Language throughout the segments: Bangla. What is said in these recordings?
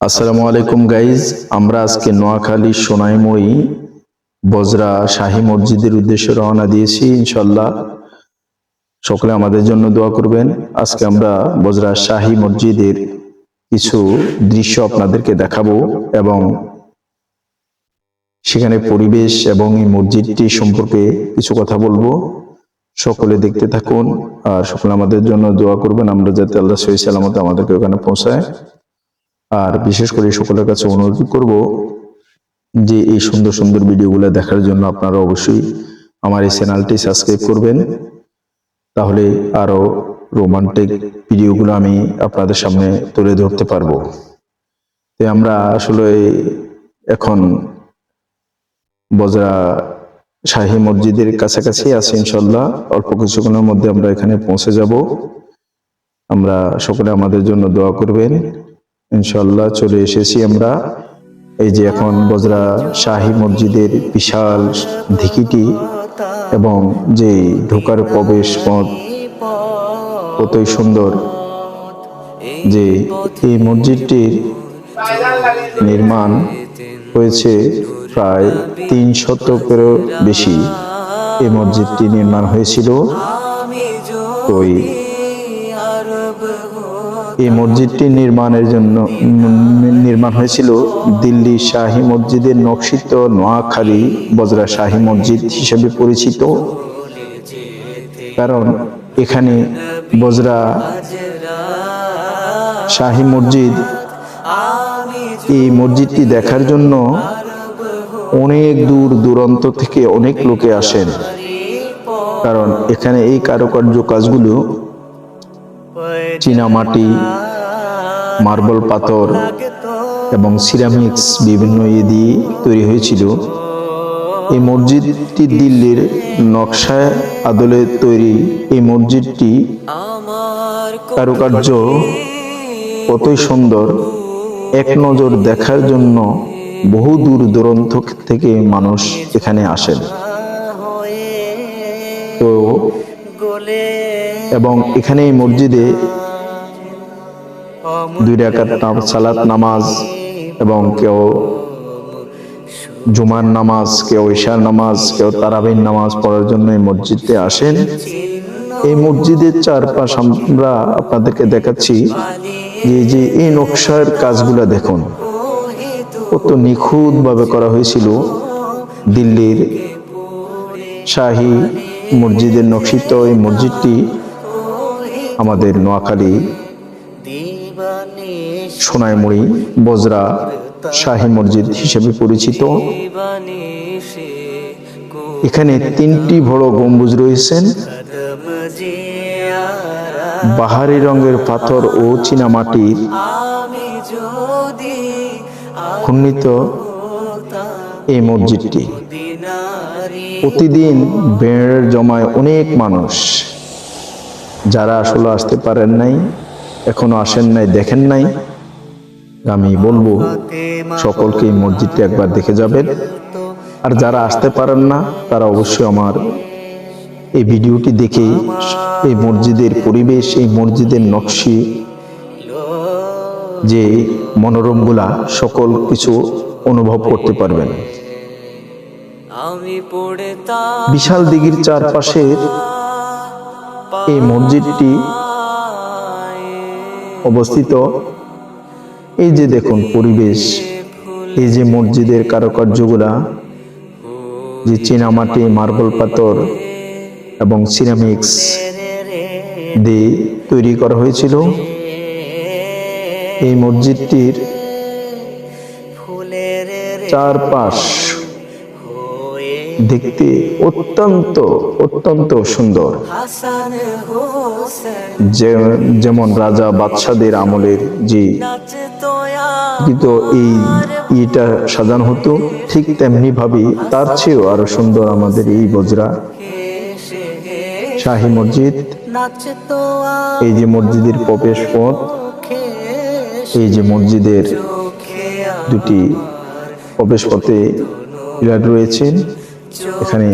আসসালামু আলাইকুম গাইজ আমরা আজকে নোয়াখালী সোনাইমুড়ি বজরা শাহী মসজিদের উদ্দেশ্যে রওনা দিয়েছি ইনশাল্লাহ সকলে আমাদের জন্য দোয়া করবেন। আজকে আমরা বজরা শাহী মসজিদের কিছু দৃশ্য আপনাদেরকে দেখাবো এবং সেখানে পরিবেশ এবং এই মসজিদটি সম্পর্কে কিছু কথা বলব। সকলে দেখতে থাকুন আর সকলে আমাদের জন্য দোয়া করবেন। আমরা যাতে আল্লাহ সহি আমাদেরকে ওখানে পৌঁছায়। আর বিশেষ করে সকলের কাছে অনুরোধ করব যে এই সুন্দর সুন্দর ভিডিওগুলো দেখার জন্য আপনারা অবশ্যই আমার এই চ্যানেলটি সাবস্ক্রাইব করবেন। তাহলে আরও রোমান্টিক ভিডিওগুলো আমি আপনাদের সামনে তুলে ধরতে পারব। তো আমরা আসলে এখন বজরা শাহী মসজিদের কাছাকাছি আছি ইনশাল্লাহ অল্প কিছুক্ষণের মধ্যে আমরা এখানে পৌঁছে যাব। আমরা সকলে আমাদের জন্য দোয়া করবেন। ইনশাল্লাহ চলে এসেছি আমরা। এই যে এখন বজরা শাহী মসজিদের বিশাল ধিকিটি এবং যে ঢোকার প্রবেশ পথ, কতই সুন্দর যে এই মসজিদটির নির্মাণ হয়েছে প্রায় তিন শতকেরও বেশি। এই মসজিদটি নির্মাণ হয়েছিল ওই এই মসজিদটি নির্মাণের জন্য নির্মাণ হয়েছিল দিল্লি শাহী মসজিদের নকশিত নোয়াখালী বজরা শাহী মসজিদ হিসেবে পরিচিত। কারণ এখানে বজরা শাহী মসজিদ, এই মসজিদটি দেখার জন্য অনেক দূর দূরান্ত থেকে অনেক লোকে আসেন। কারণ এখানে এই কারুকার্য কাজগুলো চীনামাটি, মার্বেল পাথর এবং সিরামিক্স বিভিন্ন ইয়ে দিয়ে তৈরি হয়েছিল। এই মসজিদটি দিল্লির নকশায় আদলে তৈরি। এই মসজিদটি কারুকার্য কতই সুন্দর, এক নজর দেখার জন্য বহু দূর দূরান্ত থেকে মানুষ এখানে আসেন। তো এবং এখানে এই মসজিদে দুই রাকাত সালাত নামাজ এবং কেউ জুমার নামাজ, কেউ ঈশার নামাজ, কেউ তারাবির নামাজ পড়ার জন্য এই মসজিদে আসেন। এই মসজিদের চারপাশ আমরা আপনাদেরকে দেখাচ্ছি যে যে এই নকশার কাজগুলা দেখুন। কত নিখুঁত ভাবে করা হয়েছিল দিল্লির শাহী মসজিদের নকশিত এই মসজিদটি। আমাদের নোয়াখালী, সোনাইমুড়ি, বজরা, শাহী মসজিদ হিসেবে পরিচিত। এখানে তিনটি বড় গম্বুজ রয়েছেন বাহারি রঙের পাথর ও চীনামাটির খন্ডিত এই মসজিদটি। প্রতিদিন বেড়ের জমায় অনেক মানুষ যারা আসলে আসতে পারেন নাই এখনও আসেন নাই দেখেন নাই আমি বলব সকলকে এই মসজিদটি একবার দেখে যাবেন। আর যারা আসতে পারেন না তারা অবশ্যই আমার এই ভিডিওটি দেখে এই মসজিদের পরিবেশ এই মসজিদের নকশি যে মনোরমগুলা সকল কিছু অনুভব করতে পারবেন। বিশাল দিঘির চারপাশের এই মসজিদটি অবস্থিত। এই যে দেখুন পরিবেশ, এই যে মসজিদের কারুকার্যগুলা, যে চীনামাটি, মার্বেল পাথর এবং সিরামিক্স দিয়ে তৈরি করা হয়েছিল। এই মসজিদটির চারপাশ দেখতে অত্যন্ত অত্যন্ত সুন্দর। যেমন রাজা বাদশাদের আমলের যে কিন্তু এই ইটা সাজানো হতো, ঠিক তেমনি ভাবে তার চেয়েও আরও সুন্দর আমাদের এই বজরা। শাহী মসজিদ, এই যে মসজিদের প্রবেশ পথ, এই যে মসজিদের দুটি প্রবেশ পথে পিলার রয়েছে এখানে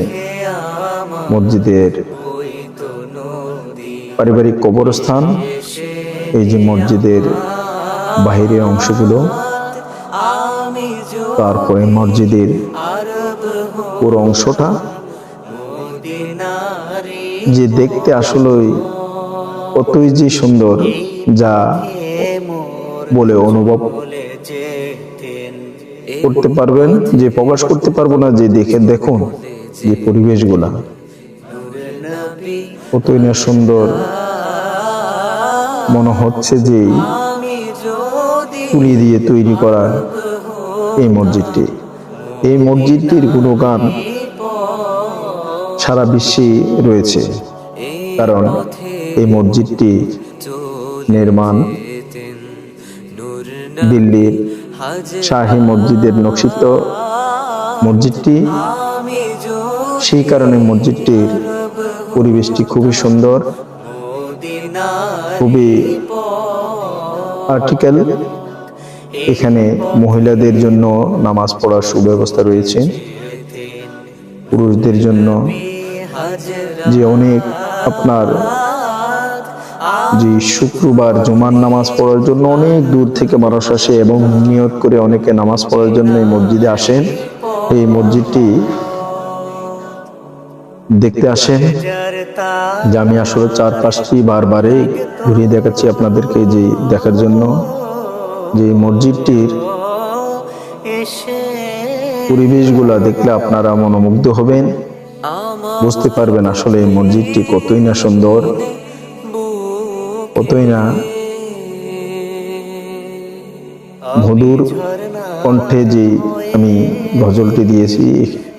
মসজিদের পারিবারিক কবরস্থান, এই যে মসজিদের বাহিরের অংশগুলো, তারপরে মসজিদের পুরো অংশটা, যে দেখতে আসলেই কতই যে সুন্দর যা বলে অনুভব। করতে পারবেন, যে প্রকাশ করতে পারব না, যে দেখে দেখুন যে পরিবেশগুলা। কতই না সুন্দর। মনে হচ্ছে যে তুলি দিয়ে তৈরি করা এই মসজিদটি। এই মসজিদটির কোনো গান সারা বিশ্বে রয়েছে, কারণ এই মসজিদটি নির্মাণ দিল্লির শাহী মসজিদের নকশিত মসজিদটি, সেই কারণে মসজিদটির পরিবেশটি খুবই সুন্দর, খুবই আর্টিকেল। এখানে মহিলাদের জন্য নামাজ পড়ার সুব্যবস্থা রয়েছে। পুরুষদের জন্য যে অনেক আপনার যে শুক্রবার জুমার নামাজ পড়ার জন্য অনেক দূর থেকে মানুষ আসে এবং নিয়ত করে অনেকে নামাজ পড়ার জন্য এই মসজিদে আসেন। এই মসজিদটি দেখতে আসেন। যে আমি আসলে চার পাঁচটি বারবারে ঘুরিয়ে দেখাচ্ছি আপনাদেরকে যে দেখার জন্য। যে মসজিদটির পরিবেশগুলা দেখলে আপনারা মনোমুগ্ধ হবেন। বুঝতে পারবেন আসলে এই মসজিদটি কতই না সুন্দর। কতই না। মধুর কণ্ঠে যে আমি গজলটি দিয়েছি,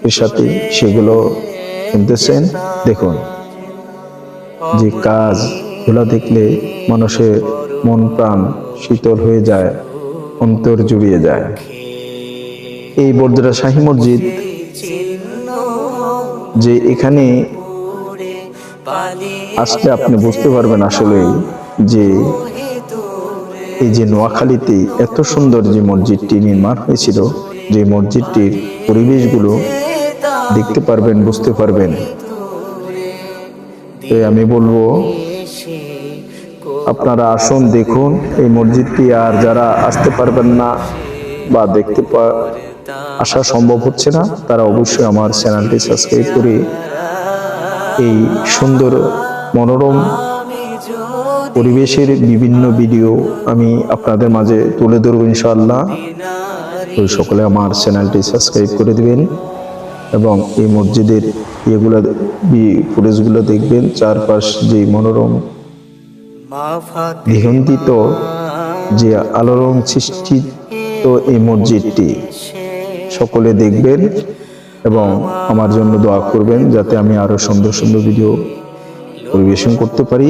এর সাথে সেগুলো শুনতেছেন? দেখুন। যে কাজগুলা দেখলে মানুষের মন প্রাণ শীতল হয়ে যায়, অন্তর জুড়িয়ে যায়। এই বর্দরা শাহী মসজিদ যে এখানে আসলে আপনি বুঝতে পারবেন আসলে যে এই যে নোয়াখালীতে এত সুন্দর যে মসজিদটি নির্মাণ হয়েছিল, যে মসজিদটির পরিবেশগুলো দেখতে পারবেন, বুঝতে পারবেন। আমি বলব, আপনারা আসুন, দেখুন, এই মসজিদটি আর যারা আসতে পারবেন না বা দেখতে আসা সম্ভব হচ্ছে না, তারা অবশ্যই আমার চ্যানেলটি সাবস্ক্রাইব করে এই সুন্দর মনোরম পরিবেশের বিভিন্ন ভিডিও আমি আপনাদের মাঝে তুলে ধরবো ইনশাআল্লাহ। তো সকলে আমার চ্যানেলটি সাবস্ক্রাইব করে দিবেন এবং এই মসজিদের ইয়েগুলো ফুটেজগুলো দেখবেন, চারপাশ যে মনোরম দিগন্তিত যে আলোড়ন সৃষ্টি তো এই মসজিদটি সকলে দেখবেন এবং আমার জন্য দোয়া করবেন যাতে আমি আরও সুন্দর সুন্দর ভিডিও পরিবেশন করতে পারি।